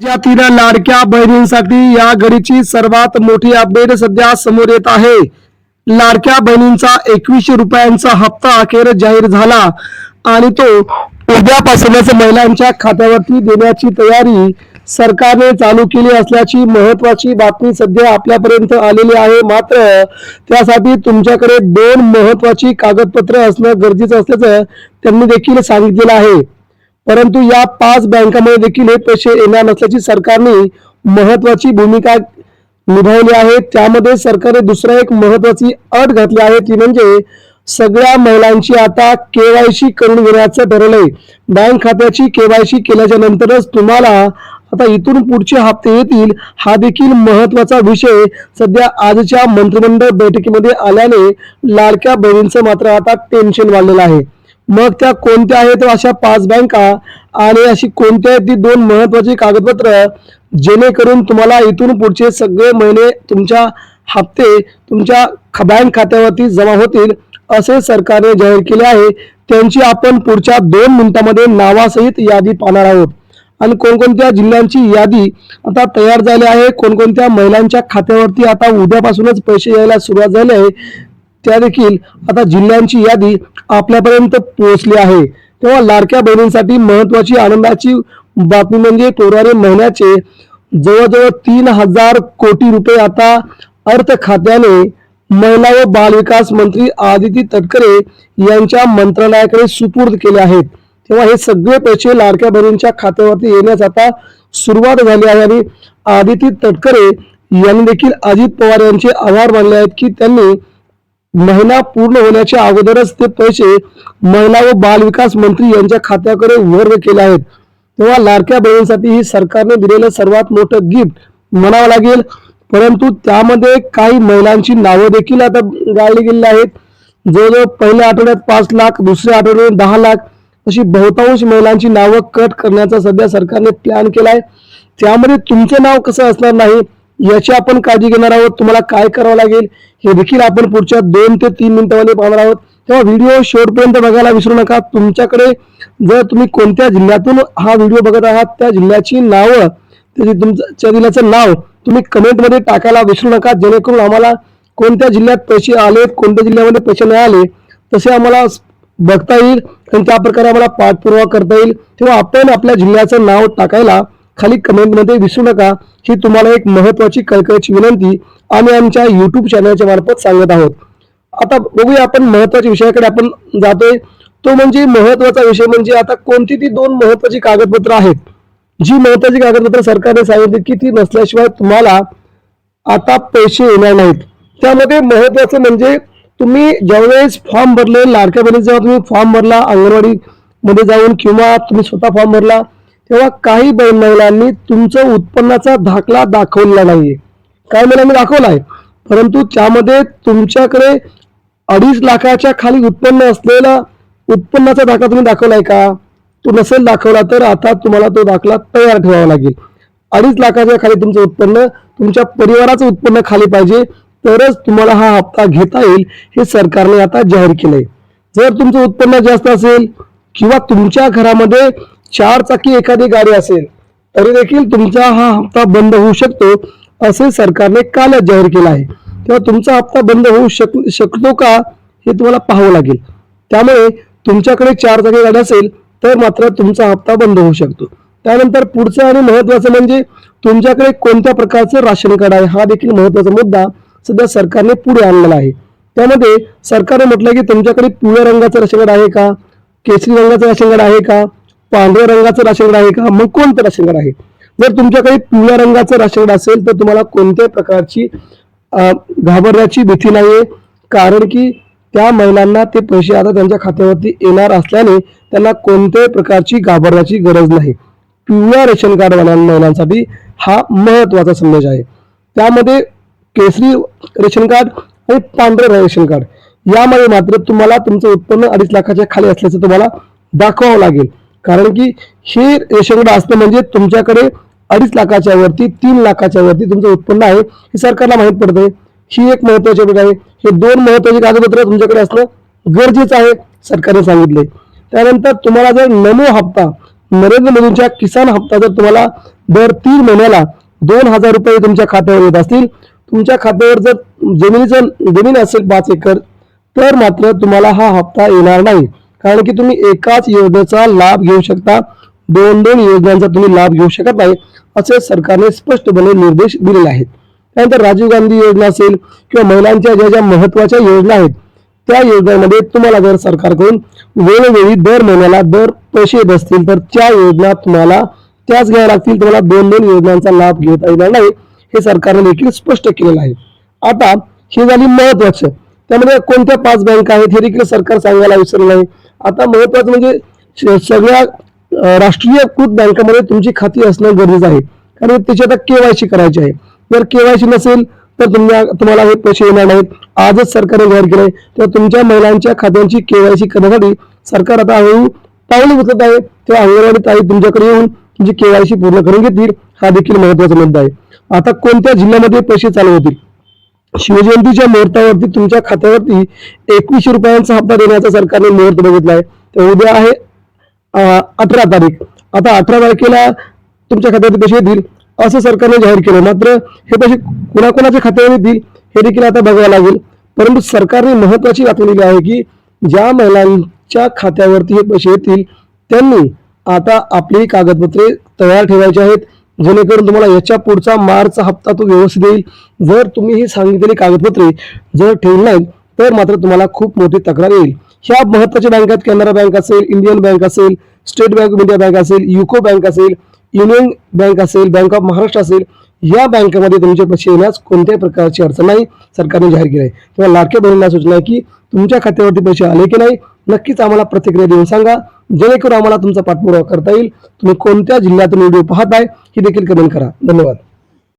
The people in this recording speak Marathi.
राज्यातील लाडक्या बहिणींसाठी या घडीची सर्वात मोठी अपडेट सध्या समोर येत आहे. लाडक्या बहिणींचा एकवीसशे रुपयांचा हप्ता अखेर जाहीर झाला आणि तो उद्यापासूनच महिलांच्या खात्यावरती देण्याची तयारी सरकारने चालू केली असल्याची महत्वाची बातमी सध्या आपल्यापर्यंत आलेली आहे. मात्र त्यासाठी तुमच्याकडे दोन महत्वाची कागदपत्र असणं गरजेचं असल्याचं त्यांनी देखील सांगितलेलं आहे. परंतु या पाच बँकांमध्ये देखील हे पैसे येणार नसल्याची सरकारने महत्वाची भूमिका निभावली आहे. त्यामध्ये सरकारने दुसरा एक महत्वाची अट घातली आहे ती म्हणजे सगळ्या महिलांची आता केवायसी करून घेण्याचं ठरवलंय बँक खात्याची केवायसी केल्याच्या नंतरच तुम्हाला आता इथून पुढचे हप्ते येतील हा देखील महत्त्वाचा विषय सध्या आजच्या मंत्रिमंडळ बैठकीमध्ये आल्याने लाडक्या बहिणींचं मात्र आता टेन्शन वाढलेलं आहे. मग त्या कोणत्या आहेत अशा पाच बँका आणि अशी कोणत्या आहेत ती दोन महत्वाची कागदपत्र जेणेकरून तुम्हाला इथून पुढचे सगळे महिने तुमच्या हप्ते तुमच्या बँक खात्यावरती जमा होतील असे सरकारने जाहीर केले आहे. त्यांची आपण पुढच्या दोन मिनिटांमध्ये नावासहित यादी पाहणार आहोत. आणि कोणकोणत्या जिल्ह्यांची यादी आता तयार झाली आहे? कोणकोणत्या महिलांच्या खात्यावरती आता उद्यापासूनच पैसे यायला सुरुवात झाली आहे? त्या देखील आता जिल्ह्यांची यादी आपल्यापर्यंत पोहोचली आहे. तेव्हा लाडक्या बहिणींसाठी महत्वाची आनंदाची बातमी म्हणजे फेब्रुवारी महिन्याचे जवळजवळ तीन हजार कोटी रुपये आता अर्थ खात्याने महिला व बालविकास मंत्री आदिती तटकरे यांच्या मंत्रालयाकडे सुपूर्द केले आहेत. तेव्हा हे सगळे पैसे लाडक्या बहिणींच्या खात्यावरती येण्यास आता सुरुवात झाली आहे आणि आदिती तटकरे यांनी देखील अजित पवार यांचे आभार मानले आहेत की त्यांनी महिना पूर्ण होण्याच्या अगोदरच ते पैसे महिला व बाल विकास मंत्री यांच्या खात्याकडे वर्ग केले आहेत. तेव्हा लाडक्या बहिणींसाठी ही सरकारने दिलेलं सर्वात मोठं गिफ्ट म्हणावं लागेल. परंतु त्यामध्ये काही महिलांची नावं देखील आता गाळली गेलेली आहेत. जवळजवळ पहिल्या आठवड्यात पाच लाख दुसऱ्या आठवड्यात दहा लाख अशी बहुतांश महिलांची नावं कट करण्याचा सध्या सरकारने प्लॅन केला आहे त्यामध्ये तुमचं नाव कसं असणार नाही? याची आपण काळजी घेणार आहोत. तुम्हाला काय करावं लागेल हे देखील आपण पुढच्या दोन ते तीन मिनिटामध्ये पाहणार आहोत. तेव्हा व्हिडिओ शेवटपर्यंत बघायला विसरू नका. तुमच्याकडे जर तुम्ही कोणत्या जिल्ह्यातून हा व्हिडिओ बघत आहात त्या जिल्ह्याची नावं त्याची तुमच्या जिल्ह्याचं नाव तुम्ही कमेंटमध्ये टाकायला विसरू नका. जेणेकरून आम्हाला कोणत्या जिल्ह्यात पैसे आले कोणत्या जिल्ह्यामध्ये पैसे नाही आले तसे आम्हाला बघता येईल आणि त्या प्रकारे आम्हाला पाठपुरावा करता येईल. तेव्हा आपण आपल्या जिल्ह्याचं नाव टाकायला खाली कमेंटमध्ये विसरू नका. ही तुम्हाला एक महत्वाची कळकळीची विनंती आम्ही आमच्या युट्यूब चॅनलच्या मार्फत सांगत आहोत. आता बघूया आपण महत्त्वाच्या विषयाकडे आपण जातोय. तो म्हणजे महत्त्वाचा विषय म्हणजे आता कोणती ती दोन महत्वाची कागदपत्र आहेत? जी महत्वाची कागदपत्र सरकारने सांगितली की ती नसल्याशिवाय तुम्हाला आता पैसे येणार नाहीत. त्यामध्ये महत्वाचं म्हणजे तुम्ही ज्यावेळेस फॉर्म भरले लाडक्या बहिणी जेव्हा तुम्ही फॉर्म भरला अंगणवाडी मध्ये जाऊन किंवा तुम्ही स्वतः फॉर्म भरला तेव्हा काही बहीण महिलांनी तुमचं उत्पन्नाचा दाखला दाखवलेला नाहीये. काही महिलांनी आहे परंतु त्यामध्ये तुमच्याकडे अडीच लाखाच्या खाली उत्पन्न असलेला उत्पन्नाचा दाखला तुम्ही दाखवलाय का? तो नसेल दाखवला तर आता तुम्हाला तो दाखला तयार ठेवावा लागेल. अडीच लाखाच्या खाली तुमचं उत्पन्न तुमच्या परिवाराचं उत्पन्न खाली पाहिजे तरच तुम्हाला हा हप्ता घेता येईल हे सरकारने आता जाहीर केलंय. जर तुमचं उत्पन्न जास्त असेल किंवा तुमच्या घरामध्ये चार चाकी एखादी गाडी असेल तरी देखील तुमचा हा हप्ता बंद होऊ शकतो असे सरकारने कालच जाहीर केलं आहे. तेव्हा तुमचा हप्ता बंद होऊ शक शकतो का हे तुम्हाला पाहावं लागेल. त्यामुळे तुमच्याकडे चार चाकी गाडी असेल तर मात्र तुमचा हप्ता बंद होऊ शकतो. त्यानंतर पुढचं आणि महत्वाचं म्हणजे तुमच्याकडे कोणत्या प्रकारचं राशन कार्ड आहे हा देखील महत्त्वाचा मुद्दा सध्या सरकारने पुढे आणलेला आहे. त्यामध्ये सरकारने म्हटलं की तुमच्याकडे पिवळ्या रंगाचं राशन कार्ड आहे का केसरी रंगाचं राशन कार्ड आहे का पांढऱ्या रंगाचं राशन कार्ड आहे का? मग कोणतं राशन कार्ड आहे? जर तुमच्याकडे पिवळ्या रंगाचं राशन कार्ड असेल तर तुम्हाला कोणत्याही प्रकारची घाबरण्याची भीती नाही कारण की त्या महिलांना ते पैसे आता त्यांच्या खात्यावरती येणार असल्याने त्यांना कोणत्याही प्रकारची घाबरण्याची गरज नाही. पिवळ्या रेशन कार्ड महिलांसाठी हा महत्त्वाचा संदेश आहे. त्यामध्ये केसरी रेशन कार्ड आणि पांढरे रेशन कार्ड यामध्ये मात्र तुम्हाला तुमचं उत्पन्न अडीच लाखाच्या खाली असल्याचं तुम्हाला दाखवावं लागेल. कारण की हे रेशनकडे असणं म्हणजे तुमच्याकडे अडीच लाखाच्या वरती तीन लाखाच्या वरती तुमचं उत्पन्न आहे हे सरकारला माहीत पडतंय. ही एक महत्वाची बाब आहे. हे दोन महत्वाची कागदपत्र तुमच्याकडे असणं गरजेचं आहे सरकारने सांगितले त्यानंतर तुम्हाला जर नमो हप्ता नरेंद्र मोदींच्या किसान हप्ता जर तुम्हाला दर तीन महिन्याला दोन हजार रुपये तुमच्या खात्यावर येत असतील तुमच्या खात्यावर जर जमिनीचं जमीन असेल पाच एकर तर मात्र तुम्हाला हा हप्ता येणार नाही. कारण की तुम्ही एकाच योजनेचा लाभ घेऊ शकता. दोन दोन योजनांचा तुम्ही लाभ घेऊ शकत नाही असे सरकारने स्पष्टपणे निर्देश दिलेले आहेत. त्यानंतर राजीव गांधी योजना असेल किंवा महिलांच्या ज्या ज्या महत्त्वाच्या योजना आहेत त्या योजनांमध्ये तुम्हाला जर सरकारकडून वेळोवेळी दर महिन्याला दर पैसे येत असतील तर त्या योजना तुम्हाला त्याच घ्याव्या लागतील. तुम्हाला दोन दोन योजनांचा लाभ घेता येणार नाही हे सरकारने देखील स्पष्ट केलेलं आहे. आता ही झाली महत्वाचं त्यामध्ये कोणत्या पाच बँका आहेत हे देखील सरकार सांगायला विसरलं नाही. आता महत्वाचं म्हणजे सगळ्या राष्ट्रीयकृत बँकामध्ये तुमची खाती असणं गरजेचं आहे. कारण त्याची आता केवायसी करायची आहे. जर केवायसी नसेल तर तुम्हाला तुम्हाला हे पैसे येणार नाहीत. आजच सरकारने जाहीर केलंय. तर तुमच्या महिलांच्या खात्यांची केवायसी करण्यासाठी सरकार आता हळूहळू पावले उचलत आहे. तेव्हा अंगणवाडी ताई तुमच्याकडे येऊन तुमची केवायसी पूर्ण करून घेतील. हा देखील महत्त्वाचा मुद्दा आहे. आता कोणत्या जिल्ह्यामध्ये पैसे चालू होतील? शिवजयंतीच्या मुहूर्तावरती तुमच्या खात्यावरती एकवीसशे रुपयांचा हप्ता देण्याचा सरकारने मुहूर्त बघितला आहे तर उद्या आहे अठरा तारीख. आता अठरा तारखेला तुमच्या खात्यावरती पैसे येतील असं सरकारने जाहीर केलं. मात्र हे पैसे कुणाकुणाच्या खात्यावर येतील हे देखील आता बघावं लागेल. परंतु सरकारने महत्वाची बातमी दिली आहे की ज्या महिलांच्या खात्यावरती हे पैसे येतील त्यांनी आता आपली कागदपत्रे तयार ठेवायची आहेत. जेणेकरून तुम्हाला याच्या पुढचा मार्चचा हप्ता तो व्यवस्थित येईल. जर तुम्ही ही सांगितलेली कागदपत्रे जर ठेवली नाहीत तर मात्र तुम्हाला खूप मोठी तक्रार येईल. ह्या महत्त्वाच्या बँकात कॅनरा बँक असेल इंडियन बँक असेल State Bank of India bank असेल युको बँक असेल युनियन बँक असेल बँक ऑफ महाराष्ट्र असेल या बँकेमध्ये तुमचे पैसे येण्यास कोणत्याही प्रकारची अडचण नाही. सरकारने जाहीर केली आहे तेव्हा लाडक्या बहिणींना सूचना आहे की तुमच्या खात्यावरती पैसे आले की नाही? नक्कीच आम्हाला प्रतिक्रिया देऊन सांगा. जेणेकरून आम्हाला तुमचा पाठपुरावा करता येईल. तुम्ही कोणत्या जिल्ह्यातून व्हिडिओ पाहताय ही देखील कमेंट करा. धन्यवाद.